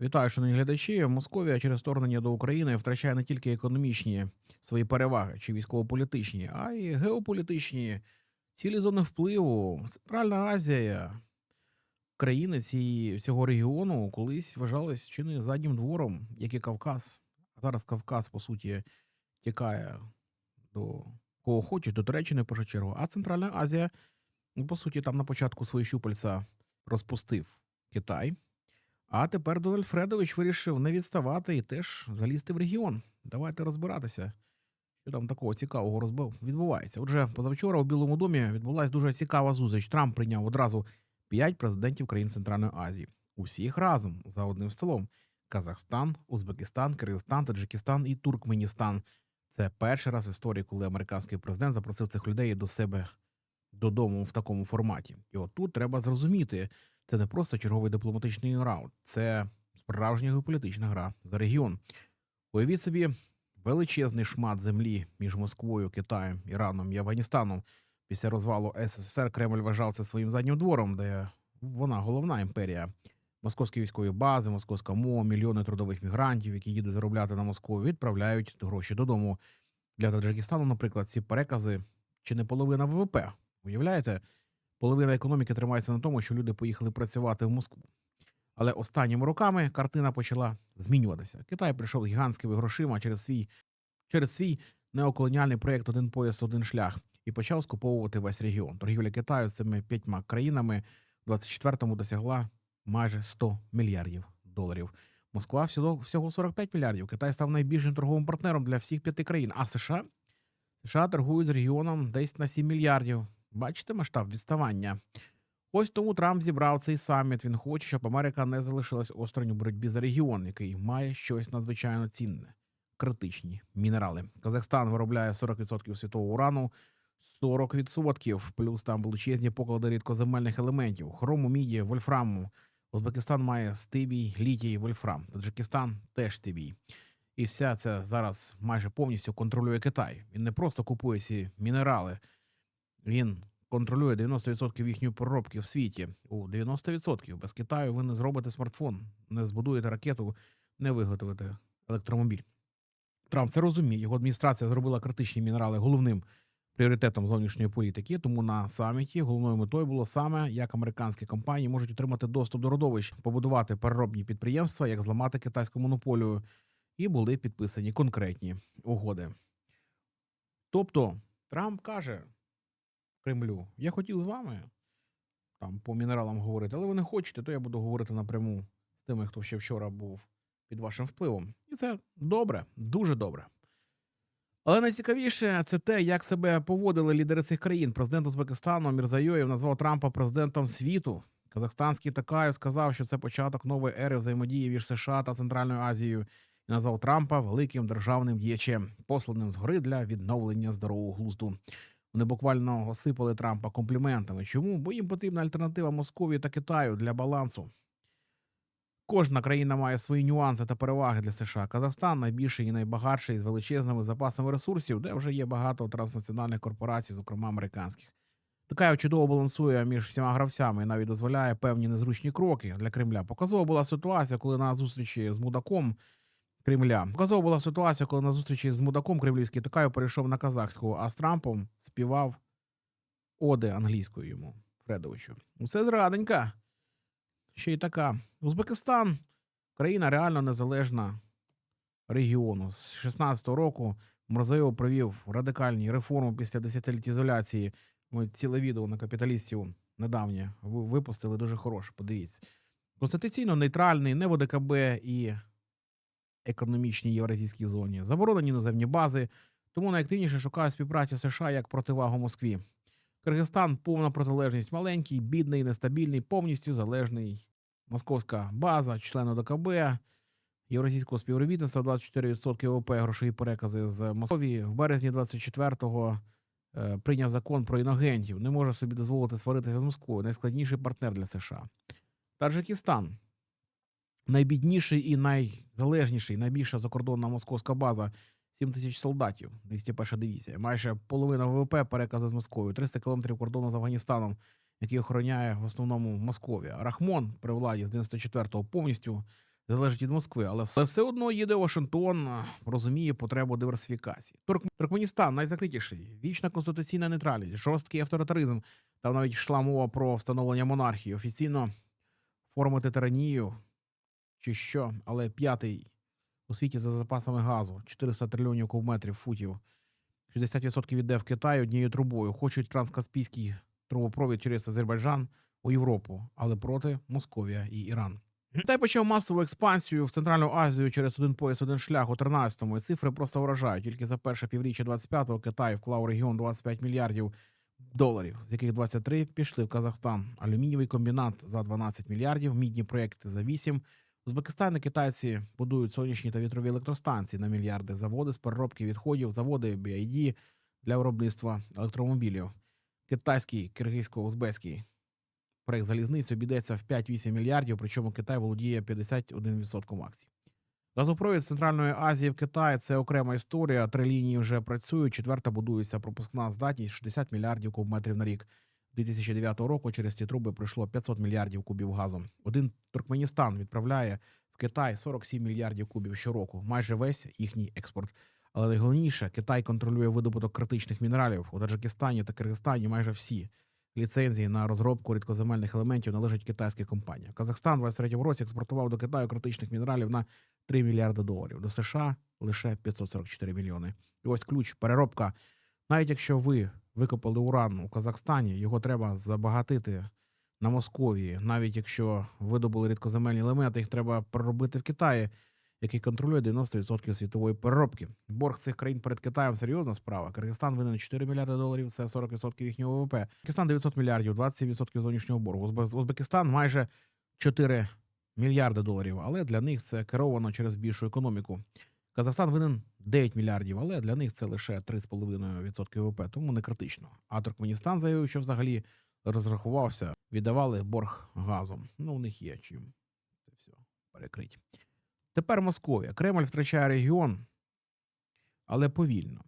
Вітаю, шановні глядачі. Московія через вторгнення до України втрачає не тільки економічні свої переваги чи військово-політичні, а й геополітичні цілі зони впливу. Центральна Азія, країни цієї цього регіону колись вважались чи не заднім двором, як і Кавказ. А зараз Кавказ, по суті, тікає до кого хочеш, до Туреччини першу чергу. А Центральна Азія, ну, по суті, там на початку свої щупальця розпустив Китай. А тепер Дональд Фредович вирішив не відставати і теж залізти в регіон. Давайте розбиратися, що там такого цікавого розбив відбувається. Отже, позавчора у Білому домі відбулася дуже цікава зустріч. Трамп прийняв одразу п'ять президентів країн Центральної Азії. Усіх разом за одним столом: Казахстан, Узбекистан, Киргизстан, Таджикистан і Туркменістан. Це перший раз в історії, коли американський президент запросив цих людей до себе додому в такому форматі. І от тут треба зрозуміти, це не просто черговий дипломатичний раунд, це справжня геополітична гра за регіон. Уявіть собі величезний шмат землі між Москвою, Китаєм, Іраном і Афганістаном. Після розвалу СССР Кремль вважав це своїм заднім двором, де вона головна імперія. Московські військові бази, московська мова, мільйони трудових мігрантів, які їдуть заробляти на Москву, відправляють гроші додому. Для Таджикистану, наприклад, ці перекази чи не половина ВВП. Уявляєте? Половина економіки тримається на тому, що люди поїхали працювати в Москву. Але останніми роками картина почала змінюватися. Китай прийшов з гігантськими грошима через свій через свій неоколоніальний проєкт Один пояс, один шлях і почав скуповувати весь регіон. Торгівля Китаю з цими п'ятьма країнами в 24-му досягла майже 100 мільярдів доларів. Москва всього, всього 45 мільярдів. Китай став найбільшим торговим партнером для всіх п'яти країн. А США США торгують з регіоном десь на 7 мільярдів. Бачите масштаб відставання. Ось тому Трамп зібрав цей саміт. Він хоче, щоб Америка не залишилась осторонь у боротьбі за регіон, який має щось надзвичайно цінне, критичні мінерали. Казахстан виробляє 40% світового урану, 40%, плюс там величезні поклади рідкоземельних елементів, хрому, міді, вольфраму. Узбекистан має стибій, літій, вольфрам. Таджикистан теж стибій. І вся це зараз майже повністю контролює Китай. Він не просто купує ці мінерали, він контролює 90% їхньої проробки в світі. У 90% без Китаю ви не зробите смартфон, не збудуєте ракету, не виготовите електромобіль. Трамп це розуміє. Його адміністрація зробила критичні мінерали головним пріоритетом зовнішньої політики. Тому на саміті головною метою було саме, як американські компанії можуть отримати доступ до родовищ, побудувати переробні підприємства, як зламати китайську монополію, і були підписані конкретні угоди. Тобто Трамп каже Кремлю: я хотів з вами там по мінералам говорити, але ви не хочете, то я буду говорити напряму з тими, хто ще вчора був під вашим впливом. І це добре, дуже добре. Але найцікавіше це те, як себе поводили лідери цих країн. Президент Узбекистану Мірзайоєв назвав Трампа президентом світу. Казахстанський Такаєв сказав, що це початок нової ери взаємодії між США та Центральною Азією і назвав Трампа великим державним діячем, посланим згори для відновлення здорового глузду. Вони буквально осипали Трампа компліментами. Чому? Бо їм потрібна альтернатива Московії та Китаю для балансу. Кожна країна має свої нюанси та переваги для США. Казахстан найбільший і найбагатший з величезними запасами ресурсів, де вже є багато транснаціональних корпорацій, зокрема американських. Така чудово балансує між всіма гравцями і навіть дозволяє певні незручні кроки для Кремля. Показова була ситуація, коли на зустрічі з мудаком Кремля. Показова була ситуація, коли на зустрічі з мудаком кремлівський Такаю перейшов на казахську, а з Трампом співав оди англійською йому Фредовичу. Усе зраденька. Ще й така. Узбекистан країна реально незалежна регіону. З 16-го року Морзаєв провів радикальні реформи після десятиліть ізоляції. Ми ціле відео на капіталістів недавнє випустили дуже хороше. Подивіться. Конституційно нейтральний, не в ОДКБ і економічній євразійській зоні. Заборонені іноземні бази, тому найактивніше шукає співпраці США як противагу Москві. Киргизстан повна протилежність маленький, бідний, нестабільний, повністю залежний. Московська база, член ОДКБ, Євразійського співробітництва 24% ВВП грошові перекази з Московії. В березні 24-го е, прийняв закон про іногентів. Не може собі дозволити сваритися з Москвою. Найскладніший партнер для США. Таджикистан найбідніший і найзалежніший, найбільша закордонна московська база 7 тисяч солдатів, 201 дивізія. Майже половина ВВП перекази з Москвою, 300 кілометрів кордону з Афганістаном, який охороняє в основному Московія. Рахмон при владі з 94-го повністю залежить від Москви, але все, все одно їде Вашингтон, розуміє потребу диверсифікації. Турк... Туркменістан найзакритіший, вічна конституційна нейтральність, жорсткий авторитаризм. Там навіть йшла мова про встановлення монархії. Офіційно формити тиранію чи що, але п'ятий у світі за запасами газу, 400 трильйонів кубометрів футів, 60% іде в Китай однією трубою. Хочуть транскаспійський трубопровід через Азербайджан у Європу, але проти Московія і Іран. Китай почав масову експансію в Центральну Азію через один пояс, один шлях у 13-му. І цифри просто вражають. Тільки за перше півріччя 25-го Китай вклав у регіон 25 мільярдів доларів, з яких 23 пішли в Казахстан. Алюмінієвий комбінат за 12 мільярдів, мідні проекти за 8. Узбекистан і китайці будують сонячні та вітрові електростанції на мільярди, заводи з переробки відходів, заводи BID для виробництва електромобілів. Китайський, киргизько-узбецький проект залізниці обійдеться в 5-8 мільярдів, причому Китай володіє 51% акцій. Газопровід Центральної Азії в Китай це окрема історія. Три лінії вже працюють. Четверта будується пропускна здатність 60 мільярдів кубометрів на рік. 2009 року через ці труби пройшло 500 мільярдів кубів газу. Один Туркменістан відправляє в Китай 47 мільярдів кубів щороку, майже весь їхній експорт. Але найголовніше, Китай контролює видобуток критичних мінералів у Таджикистані та Киргизстані. Майже всі ліцензії на розробку рідкоземельних елементів належать китайській компанії. Казахстан у 23 році експортував до Китаю критичних мінералів на 3 мільярди доларів. До США лише 544 мільйони. І ось ключ переробка. Навіть якщо ви викопали уран у Казахстані, його треба забагатити на Московії. Навіть якщо видобули рідкоземельні елементи, їх треба переробити в Китаї, який контролює 90% світової переробки. Борг цих країн перед Китаєм серйозна справа. Киргизстан винен 4 мільярди доларів, це 40% їхнього ВВП. Пакистан 900 мільярдів, 27% зовнішнього боргу. Узбе- Узбекистан майже 4 мільярди доларів, але для них це керовано через більшу економіку. Казахстан винен 9 мільярдів, але для них це лише 3,5% ВВП, тому не критично. А Туркменістан заявив, що взагалі розрахувався, віддавали борг газом. Ну, у них є чим це все перекрити. Тепер Московія. Кремль втрачає регіон, але повільно.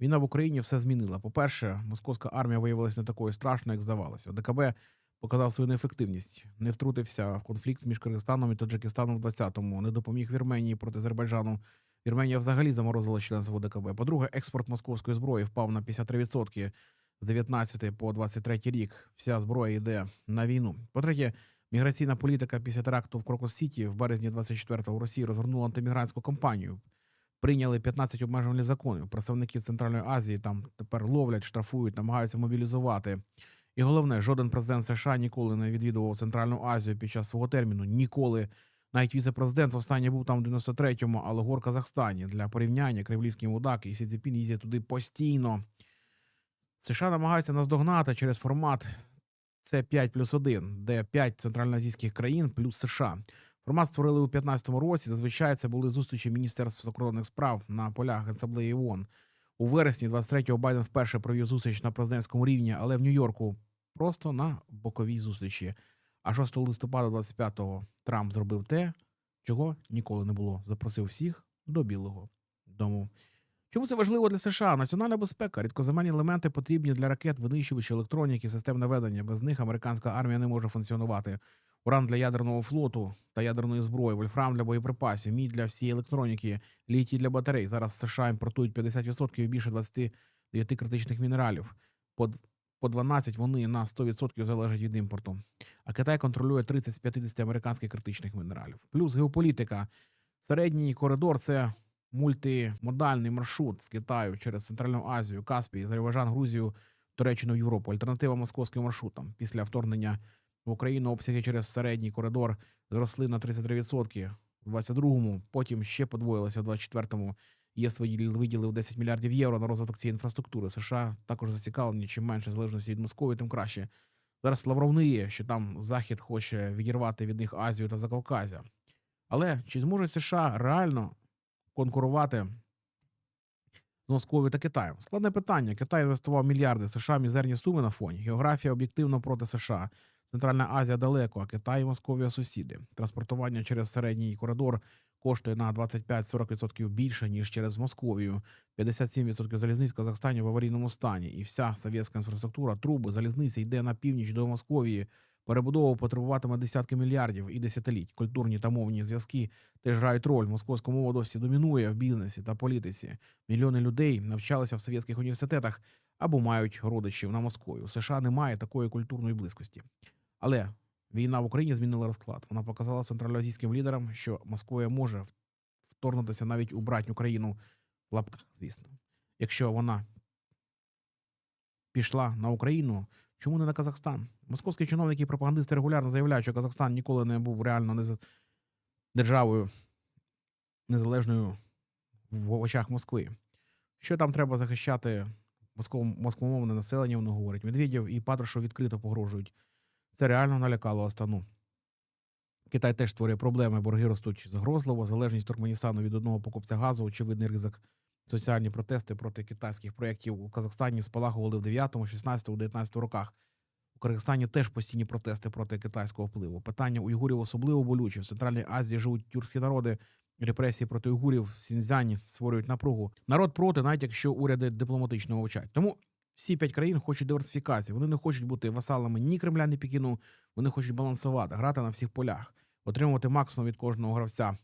Війна в Україні все змінила. По-перше, московська армія виявилася не такою страшною, як здавалося. ДКБ показав свою неефективність, не втрутився в конфлікт між Киргизстаном і Таджикистаном в 20-му, не допоміг Вірменії проти Азербайджану. Вірменія взагалі заморозила членство ДКБ. По-друге, експорт московської зброї впав на 53% з 19 по 23 рік. Вся зброя йде на війну. По-третє, міграційна політика після теракту в Крокус Сіті в березні 24-го Росії розгорнула антимігрантську кампанію. Прийняли 15 обмежувальних законів. Представників Центральної Азії там тепер ловлять, штрафують, намагаються мобілізувати. І головне, жоден президент США ніколи не відвідував Центральну Азію під час свого терміну. Ніколи. Навіть віце-президент востаннє був там в 93-му, але гор Казахстані. Для порівняння Кремлівський мудак і Сідзіпін їздять туди постійно. США намагаються наздогнати через формат С5 плюс 1, де 5 центральноазійських країн плюс США. Формат створили у 2015 році. Зазвичай це були зустрічі Міністерств закордонних справ на полях Асамблеї ООН. У вересні 23-го Байден вперше провів зустріч на президентському рівні, але в Нью-Йорку просто на боковій зустрічі. А 6 листопада 25-го Трамп зробив те, чого ніколи не було. Запросив всіх до Білого дому. Чому це важливо для США? Національна безпека, рідкоземельні елементи потрібні для ракет, винищувачів, електроніки, систем наведення. Без них американська армія не може функціонувати. Уран для ядерного флоту та ядерної зброї, вольфрам для боєприпасів, мідь для всієї електроніки, літій для батарей. Зараз США імпортують 50% і більше 29 критичних мінералів. По по 12 вони на 100% залежать від імпорту. А Китай контролює 30 з 50 американських критичних мінералів. Плюс геополітика. Середній коридор це мультимодальний маршрут з Китаю через Центральну Азію, Каспій, Азербайджан, Грузію, Туреччину, Європу. Альтернатива московським маршрутам. Після вторгнення в Україну обсяги через середній коридор зросли на 33% в 22-му, потім ще подвоїлися в 24-му. ЄС виділив виділив 10 мільярдів євро на розвиток цієї інфраструктури. США також зацікавлені, чим менше залежності від Москви, тим краще. Зараз Лавров не є, що там Захід хоче відірвати від них Азію та Закавказя. Але чи зможе США реально конкурувати з Московією та Китаєм? Складне питання. Китай інвестував мільярди США мізерні суми на фоні. Географія об'єктивно проти США. Центральна Азія далеко, а Китай і Московія сусіди. Транспортування через середній коридор коштує на 25-40% більше, ніж через Московію. 57% залізниць в Казахстані в аварійному стані. І вся совєтська інфраструктура, труби, залізниці йде на північ до Московії. Перебудова потребуватиме десятки мільярдів і десятиліть. Культурні та мовні зв'язки теж грають роль. Московська мова досі домінує в бізнесі та політиці. Мільйони людей навчалися в совєтських університетах або мають родичів на Москві. У США немає такої культурної близькості. Але війна в Україні змінила розклад. Вона показала центральноазійським лідерам, що Москва може вторгнутися навіть у братню країну в лапках, звісно. Якщо вона пішла на Україну, чому не на Казахстан? Московські чиновники і пропагандисти регулярно заявляють, що Казахстан ніколи не був реально нез... державою незалежною в очах Москви. Що там треба захищати москвомовне населення, вони говорять. Медведєв і Патрушев відкрито погрожують. Це реально налякало Астану. Китай теж створює проблеми, борги ростуть загрозливо, залежність Туркменістану від одного покупця газу, очевидний ризик. Соціальні протести проти китайських проєктів у Казахстані спалахували в 9, 16, 19 роках. У Киргизстані теж постійні протести проти китайського впливу. Питання уйгурів особливо болюче. В Центральній Азії живуть тюркські народи. Репресії проти уйгурів в Сіньцзяні створюють напругу. Народ проти, навіть якщо уряди дипломатично мовчать. Тому всі п'ять країн хочуть диверсифікації. Вони не хочуть бути васалами ні Кремля, ні Пекіну. Вони хочуть балансувати, грати на всіх полях, отримувати максимум від кожного гравця.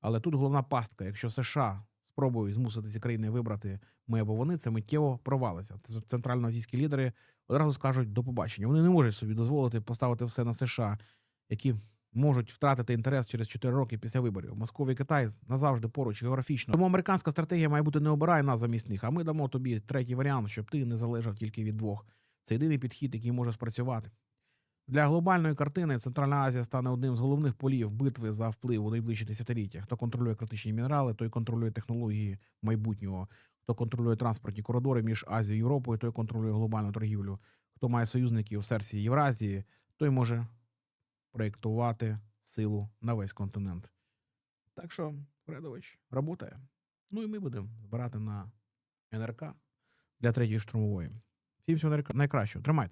Але тут головна пастка: якщо США спробують змусити ці країни вибрати ми або вони, це миттєво провалиться. Центральноазійські лідери одразу скажуть до побачення. Вони не можуть собі дозволити поставити все на США, які можуть втратити інтерес через 4 роки після виборів. Москва і Китай назавжди поруч географічно. Тому американська стратегія має бути не обирай нас замість них, а ми дамо тобі третій варіант, щоб ти не залежав тільки від двох. Це єдиний підхід, який може спрацювати. Для глобальної картини Центральна Азія стане одним з головних полів битви за вплив у найближчі десятиліття. Хто контролює критичні мінерали, той контролює технології майбутнього. Хто контролює транспортні коридори між Азією і Європою, той контролює глобальну торгівлю. Хто має союзників в серці Євразії, той може проєктувати силу на весь континент. Так що, Фредович, працює. Ну і ми будемо збирати на НРК для третьої штурмової. Всім всього найкращого. Тримайтесь.